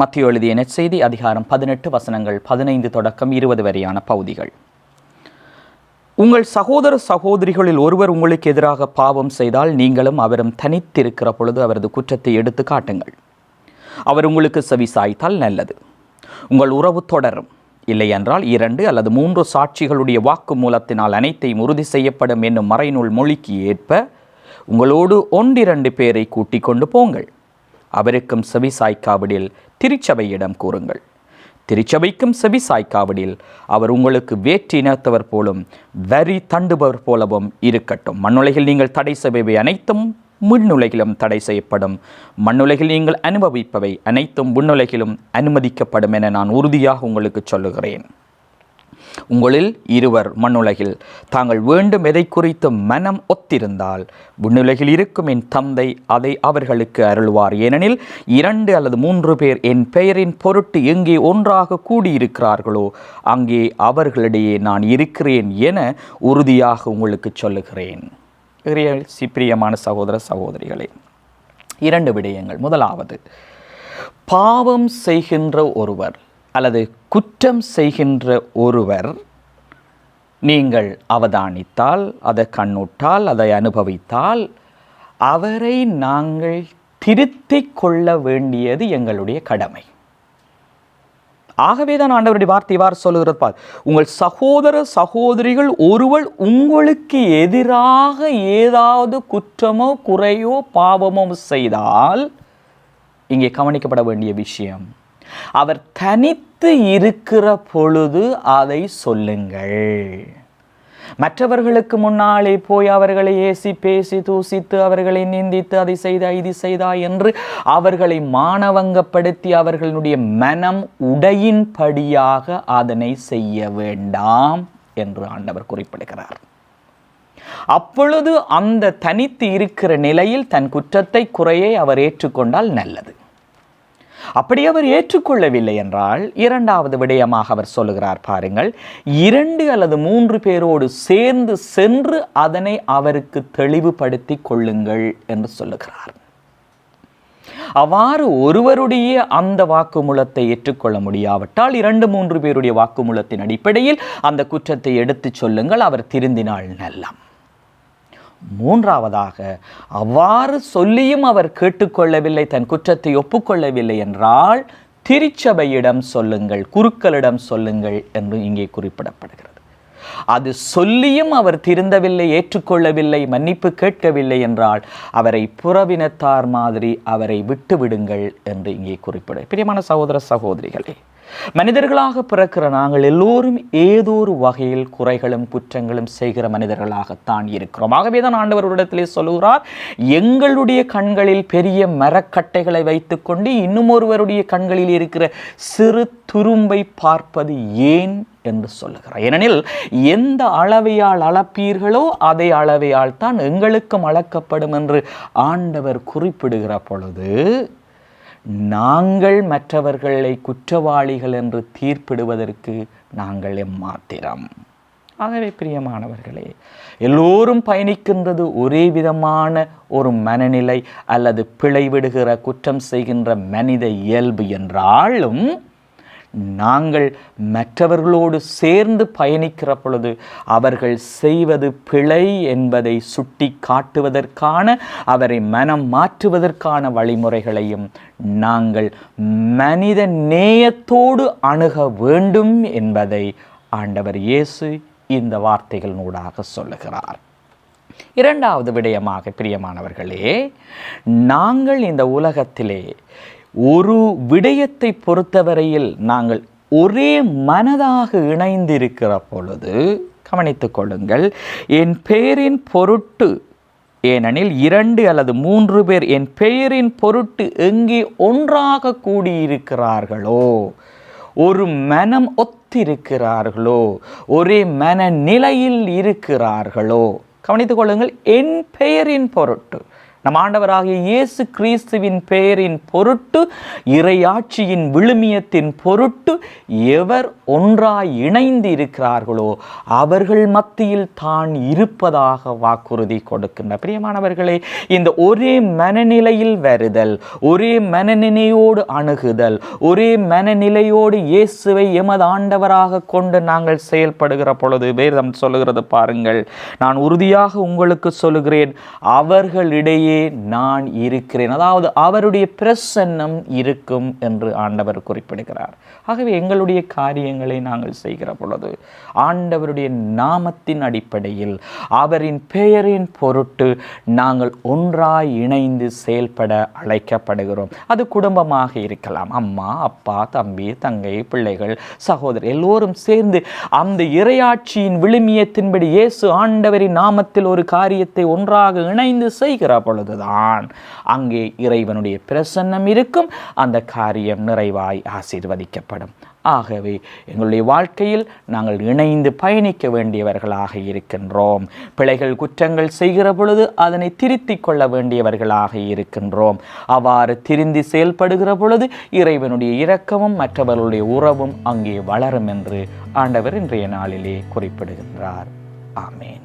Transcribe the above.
மத்திய எழுதிய நெற்செய்தி அதிகாரம் பதினெட்டு வசனங்கள் பதினைந்து தொடக்கம் இருபது வரையான பகுதிகள். உங்கள் சகோதர சகோதரிகளில் ஒருவர் உங்களுக்கு எதிராக பாவம் செய்தால் நீங்களும் அவரும் தனித்திருக்கிற பொழுது அவரது குற்றத்தை எடுத்து காட்டுங்கள். அவர் உங்களுக்கு செவி சாய்த்தால் நல்லது. உங்கள் உறவு தொடரும். இல்லை என்றால் இரண்டு அல்லது மூன்று சாட்சிகளுடைய வாக்கு மூலத்தினால் அனைத்தையும் உறுதி செய்யப்படும் என்னும் மறைநூல் மொழிக்கு ஏற்ப உங்களோடு ஒன்றிரண்டு பேரை கூட்டிக் கொண்டு போங்கள். அவருக்கும் செவி சாய்க்காவிடில் திருச்சபையிடம் கூறுங்கள். திருச்சபைக்கும் செவி சாய்க்காவிடில் அவர் உங்களுக்கு வேற்று இனத்தவர் போலும் வரி தண்டுபவர் போலவும் இருக்கட்டும். மண்ணுலகில் நீங்கள் தடை செய்பவை அனைத்தும் முன்னுலகிலும் தடை செய்யப்படும். மண்ணுலகில் நீங்கள் அனுபவிப்பவை அனைத்தும் முன்னுலகிலும் அனுமதிக்கப்படும் என நான் உறுதியாக உங்களுக்கு சொல்லுகிறேன். உங்களில் இருவர் மண்ணுலகில். தாங்கள் வேண்டும் எதை குறித்து மனம் ஒத்திருந்தால் விண்ணுலகில் இருக்கும் என் தந்தை அதை அவர்களுக்கு அருள்வார். ஏனெனில் இரண்டு அல்லது மூன்று பேர் என் பெயரின் பொருட்டு எங்கே ஒன்றாக கூடியிருக்கிறார்களோ அங்கே அவர்களிடையே நான் இருக்கிறேன் என உறுதியாக உங்களுக்கு சொல்லுகிறேன். சிப்பிரியமான சகோதர சகோதரிகளே இரண்டு விடயங்கள். முதலாவது பாவம் செய்கின்ற ஒருவர் அல்லது குற்றம் செய்கின்ற ஒருவர் நீங்கள் அவதானித்தால் அதை கண்ணுட்டால் அதை அனுபவித்தால் அவரை நாங்கள் திருத்திக் கொள்ள வேண்டியது எங்களுடைய கடமை. ஆகவே தான் ஆண்டவருடைய வார்த்தை இவ்வாறு சொல்லுகிறது பார் உங்கள் சகோதர சகோதரிகள் ஒருவர் உங்களுக்கு எதிராக ஏதாவது குற்றமோ குறையோ பாவமோ செய்தால் இங்கே கவனிக்கப்பட வேண்டிய விஷயம் அவர் தனித்து இருக்கிற பொழுது அதை சொல்லுங்கள். மற்றவர்களுக்கு முன்னாலே போய் அவர்களை ஏசி பேசி தூசித்து அவர்களை நிந்தித்து அதை செய்தா இது செய்தா என்று அவர்களை மானவங்கப்படுத்தி அவர்களுடைய மனம் உடையின்படியாக அதனை செய்ய வேண்டாம் என்று ஆண்டவர் குறிப்பிடுகிறார். அப்பொழுது அந்த தனித்து இருக்கிற நிலையில் தன் குற்றத்தை குறையை அவர் ஏற்றுக்கொண்டால் நல்லது. அப்படி அவர் ஏற்றுக்கொள்ளவில்லை என்றால் இரண்டாவது விடயமாக அவர் சொல்லுகிறார் பாருங்கள். இரண்டு அல்லது மூன்று பேரோடு சேர்ந்து சென்று அதனை அவருக்கு தெளிவுபடுத்தி கொள்ளுங்கள் என்று சொல்லுகிறார். அவ்வாறு ஒருவருடைய அந்த வாக்குமூலத்தை ஏற்றுக்கொள்ள முடியாவிட்டால் இரண்டு மூன்று பேருடைய வாக்குமூலத்தின் அடிப்படையில் அந்த குற்றத்தை எடுத்துச் சொல்லுங்கள் அவர் திருந்தினால் நல்லம். மூன்றாவதாக அவ்வாறு சொல்லியும் அவர் கேட்டுக்கொள்ளவில்லை தன் குற்றத்தை ஒப்புக்கொள்ளவில்லை என்றால் திருச்சபையிடம் சொல்லுங்கள் குருக்களிடம் சொல்லுங்கள் என்று இங்கே குறிப்பிடப்படுகிறது. அது சொல்லியும் அவர் திருந்தவில்லை ஏற்றுக்கொள்ளவில்லை மன்னிப்பு கேட்கவில்லை என்றால் அவரை புறவினத்தார் மாதிரி அவரை விட்டுவிடுங்கள் என்று இங்கே குறிப்பிட பிரியமான சகோதர சகோதரிகளே மனிதர்களாக பிறக்கிற நாங்கள் எல்லோரும் ஏதோ ஒரு வகையில் குறைகளும் குற்றங்களும் செய்கிற மனிதர்களாகத்தான் இருக்கிறோம். ஆகவே தான் ஆண்டவர் இடத்திலே சொல்லுகிறார் எங்களுடைய கண்களில் பெரிய மரக்கட்டைகளை வைத்துக்கொண்டு இன்னும் ஒருவருடைய கண்களில் இருக்கிற சிறு துரும்பை பார்ப்பது ஏன் என்று சொல்லுகிறார். ஏனெனில் எந்த அளவையால் அளப்பீர்களோ அதே அளவையால் தான் எங்களுக்கும் அளக்கப்படும் என்று ஆண்டவர் குறிப்பிடுகிற பொழுது நாங்கள் மற்றவர்களை குற்றவாளிகள் என்று தீர்ப்பிடுவதற்கு நாங்கள் எம்மாத்திரம் ஆகவே பிரியமானவர்களே எல்லோரும் பயணிக்கின்றது ஒரே விதமான ஒரு மனநிலை அல்லது பிழைவிடுகிற குற்றம் செய்கின்ற மனித இயல்பு என்றாலும் நாங்கள் மற்றவர்களோடு சேர்ந்து பயணிக்கிற பொழுது அவர்கள் செய்வது பிழை என்பதை சுட்டி காட்டுவதற்கான அவரை மனம் மாற்றுவதற்கான வழிமுறைகளையும் நாங்கள் மனித நேயத்தோடு அணுக வேண்டும் என்பதை ஆண்டவர் இயேசு இந்த வார்த்தைகளினூடாக சொல்லுகிறார். இரண்டாவது விடயமாக பிரியமானவர்களே நாங்கள் இந்த உலகத்திலே ஒரு விடயத்தை பொறுத்தவரையில் நாங்கள் ஒரே மனதாக இணைந்திருக்கிற பொழுது கவனித்துக் கொள்ளுங்கள் என் பெயரின் பொருட்டு ஏனெனில் இரண்டு அல்லது மூன்று பேர் என் பெயரின் பொருட்டு எங்கே ஒன்றாக கூடியிருக்கிறார்களோ ஒரு மனம் ஒத்திருக்கிறார்களோ ஒரே மன நிலையில் இருக்கிறார்களோ கவனித்துக் கொள்ளுங்கள் என் பெயரின் பொருட்டு. நம் ஆண்டவராகிய இயேசு கிறிஸ்துவின் பெயரின் பொருட்டு இறையாட்சியின் விழுமியத்தின் பொருட்டு எவர் ஒன்றாய் இணைந்து இருக்கிறார்களோ அவர்கள் மத்தியில் தான் இருப்பதாக வாக்குறுதி கொடுக்கின்ற. பிரியமானவர்களே இந்த ஒரே மனநிலையில் வருதல் ஒரே மனநிலையோடு அணுகுதல் ஒரே மனநிலையோடு இயேசுவை எமது ஆண்டவராக கொண்டு நாங்கள் செயல்படுகிற பொழுது வேதம் சொல்லுகிறது பாருங்கள் நான் உறுதியாக உங்களுக்கு சொல்லுகிறேன் அவர்களிடையே நான் இருக்கிறேன். அதாவது அவருடைய பிரசன்னம் இருக்கும் என்று ஆண்டவர் குறிப்பிடுகிறார். ஆகவே எங்களுடைய காரியங்களை நாங்கள் செய்கிற பொழுது ஆண்டவருடைய நாமத்தின் அடிப்படையில் அவரின் பெயரின் பொருட்டு நாங்கள் ஒன்றாய் இணைந்து செயல்பட அழைக்கப்படுகிறோம். அது குடும்பமாக இருக்கலாம். அம்மா அப்பா தம்பி தங்கை பிள்ளைகள் சகோதரர் எல்லோரும் சேர்ந்து அந்த இறையாட்சியின் விழுமியத்தின்படி இயேசு ஆண்டவரின் நாமத்தில் ஒரு காரியத்தை ஒன்றாக இணைந்து செய்கிற பொழுது பொழுதுதான் அங்கே இறைவனுடைய பிரசன்னம் இருக்கும். அந்த காரியம் நிறைவாய் ஆசீர்வதிக்கப்படும். ஆகவே எங்களுடைய வாழ்க்கையில் நாங்கள் இணைந்து பயணிக்க வேண்டியவர்களாக இருக்கின்றோம். பிழைகள் குற்றங்கள் செய்கிற பொழுது அதனை திருத்திக் கொள்ள வேண்டியவர்களாக இருக்கின்றோம். அவ்வாறு திருந்தி செயல்படுகிற பொழுது இறைவனுடைய இரக்கமும் மற்றவர்களுடைய உறவும் அங்கே வளரும் என்று ஆண்டவர் இன்றைய நாளிலே குறிப்பிடுகின்றார். ஆமேன்.